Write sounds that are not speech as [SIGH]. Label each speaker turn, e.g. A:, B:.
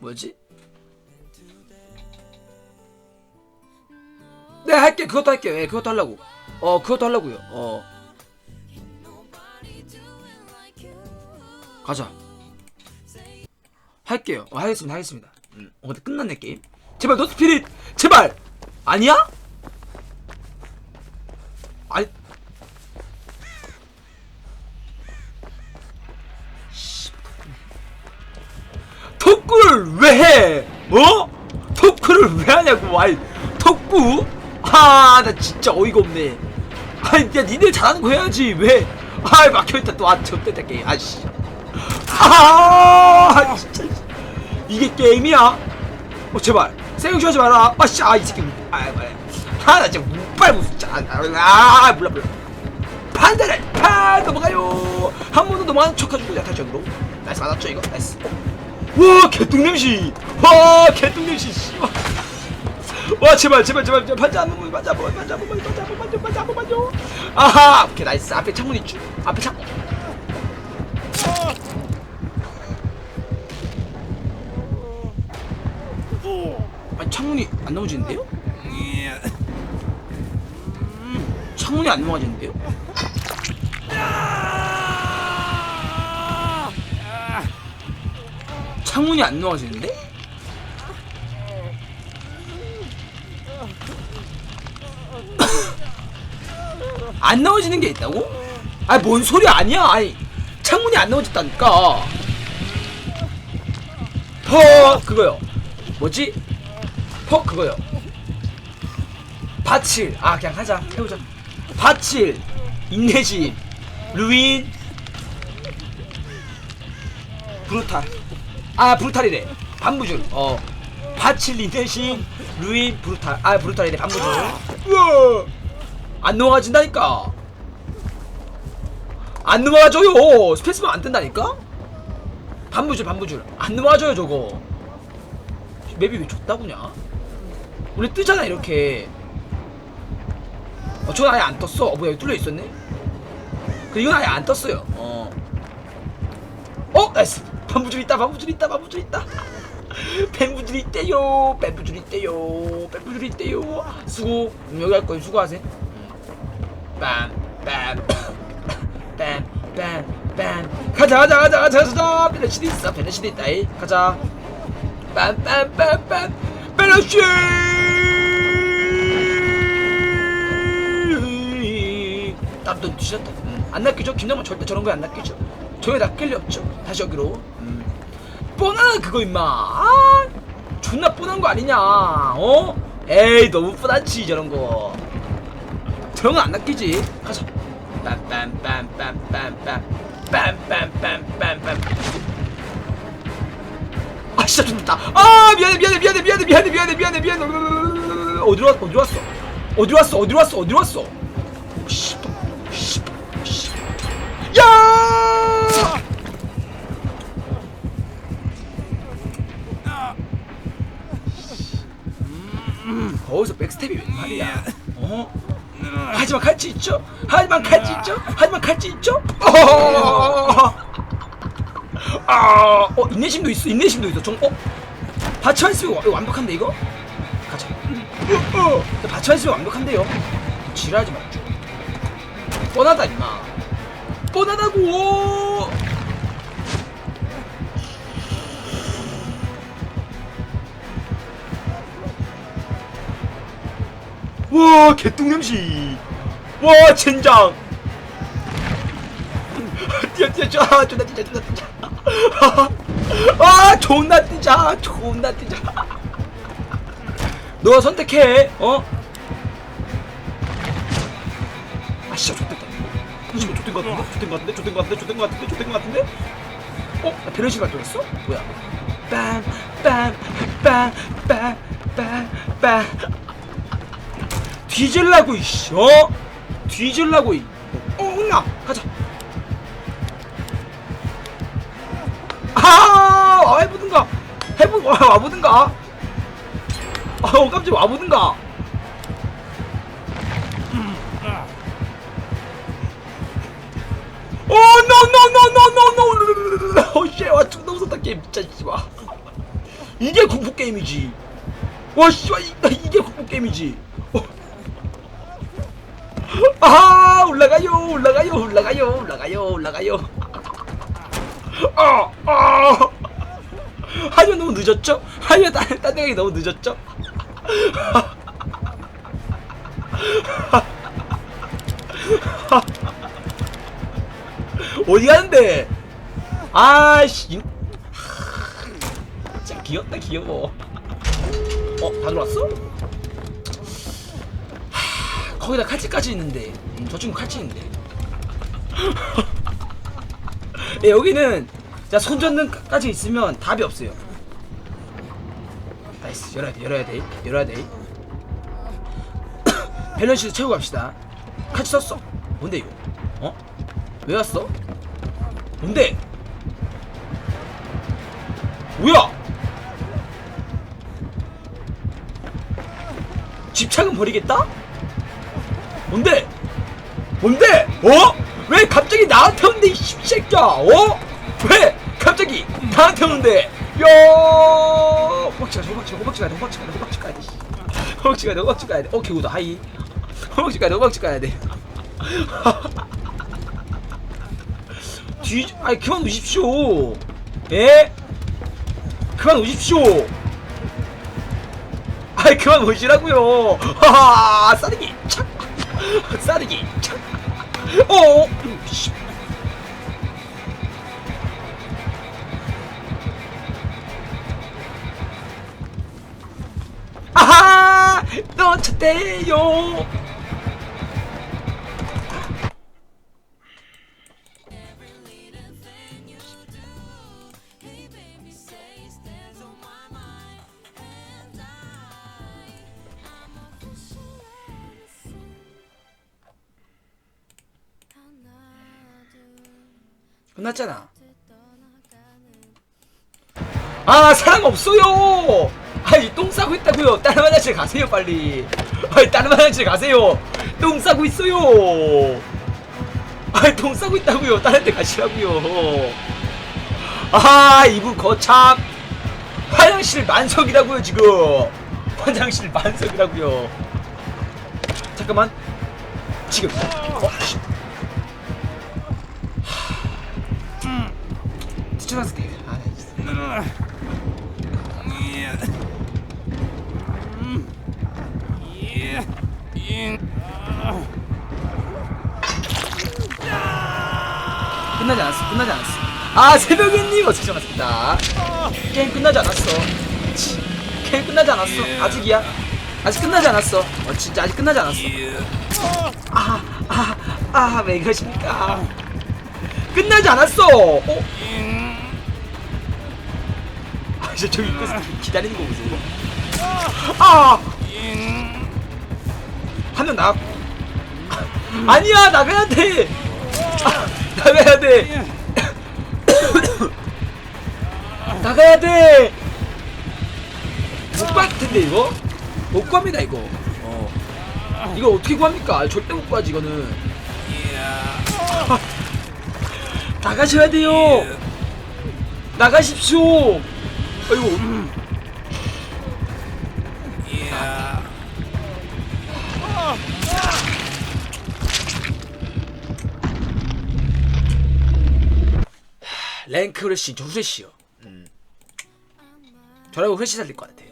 A: 뭐지? 네 할게. 그것도 할게요 예 그것도 하려고. 어 그것도 하려고요. 어. 가자. 할게요. 어, 하겠습니다. 하겠습니다. 음, 어 근데 끝났네 게임. 제발 노 스피릿! 제발! 아니야? 아니 톡구를 왜 해? 어? 톡구를 왜 하냐고 아이. 톡구? 아나 진짜 어이가 없네. 아니 야 니네 잘하는 거 해야지. 왜? 아이 막혀있다 또아 접됐다 게임. 아씨. 아 진짜 이게 게임이야? 어 제발. 생각좀 하지 마라. 아씨 아이 새끼. 아 말해 아나 진짜 문빨 무슨 아, 아, 아 몰라 몰라. 판단을 파 넘어가요. 한 번도 넘어가는 척해주고 약탈전으로. 나이스 맞았죠 이거? 나이스 와 개똥냄새. 와 개똥냄새 씨와 와 제발 제발 제발 제발 반자 한 번만 반자 한 번만 반자 한 번만 반자 한 번만 좀 반자 한 번만 좀 아하 오케이 나이스. 앞에 창문 있죠? 앞에 창문 아니 창문이 안 넘어지는데요? 음, 창문이 안 넘어지는데요? 창문이 안 넘어지는데? [COUGHS] 안 넘어지는 게 있다고? 아니 뭔 소리 아니야. 아니 창문이 안 넘어졌다니까. 퍼 그거요. 뭐지? 퍼 그거요. 바칠. 아 그냥 하자. 해보자. 바칠. 인내심. 루인. 브루탈 아 브루탈이래. 반부줄 어. 바칠 인내심 루인 브루탈. 아 브루탈이래 반부줄 우와! 안 넘어가진다니까. 안 넘어가줘요. 스페이스만 안 뜬다니까? 반부줄 반부줄 안 넘어가줘요 저거. 맵이 왜 줬다구냐 원래 뜨잖아 이렇게. 어 저건 아예 안 떴어. 어 뭐야 뚫려 있었네? 그 이건 아예 안 떴어요. 어. 어? 나이스 반부줄 있다 반부줄 있다 반부줄 있다. [LAUGHS] 뱀부줄 있대요 뱀부줄 있대요 뱀부줄 있대요. 수고 음, 여기 할 거예요. 수고하세요. 빰빰빰빰빰. [COUGHS] 가자 가자 가자 가자 가자. 베네시드 있어 베네시드 있다. 이 가자. 빰빰빰빰. 베네시 땀도 뒤졌다. 음, 안 낚이죠? 김남은 절대 저런 거에 안 낚이죠. 저에 낚일 리 없죠. 다시 여기로. 음. 뻔한 그거 임마. 아 존나 뻔한 거 아니냐 어? 에이 너무 뻔하지 저런 거. 저런 건안 낚이지? 가자 빰빰빰빰빰빰. 빰빰빰빰빰. 아 진짜 좋다. 아 미안해 미안해 미안해 미안해 미안해 미안해 미안해 미안해. 어디로 왔 어디로 왔어? 어디로 왔어? 어디로 왔어? 어디로 왔어 칼치 있죠? 하지만 칼치 있죠? 하지만 칼치 있죠? 어, 아, 어 인내심도 있어 인내심도 있어 정, 어? 와- 이거 완벽한데 이거? 가자 있으면 완벽한데요 지랄하지 말죠 뻔하다 임마 뻔하다고 와 개똥 냄새 와 젠장 뛰어 뛰어 뛰어 아, 존나 뛰자 존나 뛰자. 아 존나 뛰자 존나 뛰자. 너 선택해 어? 아 진짜 좋댔다 지금 좋된 거 같은데? 좋된 거 같은데? 좋된 거 같은데? 좋된 거 같은데? 좋된 거 같은데? 어? 나 베르시 발동했어? 뭐야? 빰빰빰빰빰빰빰. 뒤질라고 이씨 어? 뒤질라고 이. 어, 혼나. 가자. 아 와보든가. 해보 와, 와보든가. 아 깜짝 와보든가. 오 노노노노노노 어씨 와 존나 무섭다 게임. 진짜 씨발 이게 공포 게임이지. 와 씨발 이- 이게 공포 게임이지. 어. 아 올라가요 올라가요 올라가요 올라가요 올라가요. 아 아. 하면 너무 늦었죠? 하면 딴, 딴 생각이 너무 늦었죠? 어디 가는데? 아씨 진짜 귀엽다 귀여워 어? 다 들어왔어? 하, 거기다 칼집까지 있는데 음, 저 친구 칼집 있는데 [LAUGHS] 예, 여기는 자 손전등까지 있으면 답이 없어요 나이스 열어야 돼 열어야 돼 열어야 돼 [COUGHS] 밸런스 채우고 갑시다 같이 썼어 뭔데 이거 어? 왜 왔어? 뭔데? 뭐야? 집착은 버리겠다? 뭔데? 뭔데? 어? 왜 갑자기 나한테 오는데 이 새끼야? 어? 왜 갑자기 나한테 오는데? 야! 호박치 가야 돼, 호박치, 호박치 가야 돼, 호박치 가야 돼, 호박치 가야 돼. 오케이, 우다 하이. 호박치 가야 돼, 호박치 가야 돼. 뒤, 아이 그만 우십시오. 예? 그만 우십시오. 아이 그만 우시라고요. 하하, 싸대기 착, 싸대기 착. 어, 씨. 아하, 놓쳤대요. 끝났잖아. 아 사람 없어요. 아니 똥 싸고 있다고요. 다른 화장실 가세요 빨리. 아니 다른 화장실 가세요. 똥 싸고 있어요. 아니 똥 싸고 있다고요. 다른 데 가시라고요. 아 이분 거참 화장실 만석이라고요 지금. 화장실 만석이라고요. 잠깐만. 지금. 어, 씨. 추천하세요. 아. 끝나지 않았어. 끝나지 않았어. 아 새벽엔님 어떻게 전화습니다 게임 끝나지 않았어. 치, 게임 끝나지 않았어. 아직이야. 아직 끝나지 않았어. 어 진짜 아직 끝나지 않았어. 아아아왜 그러십니까? 끝나지 않았어. 어? 아, 저 저기 끝에서 기다리는 거 보세요. 아! 한명 나갔고. 아니야, 나가야 돼! 아, 나가야 돼! [COUGHS] 나가야 돼! 못갈 텐데, 이거? 못 구합니다, 이거. 어. 이거 어떻게 구합니까? 절대 못 구하지, 이거는. 나가셔야 돼요! 나가십시오! 아이고. 랭크 후레쉬 저 후레쉬요. 음. 저라고 후레쉬 살릴 것 같아요.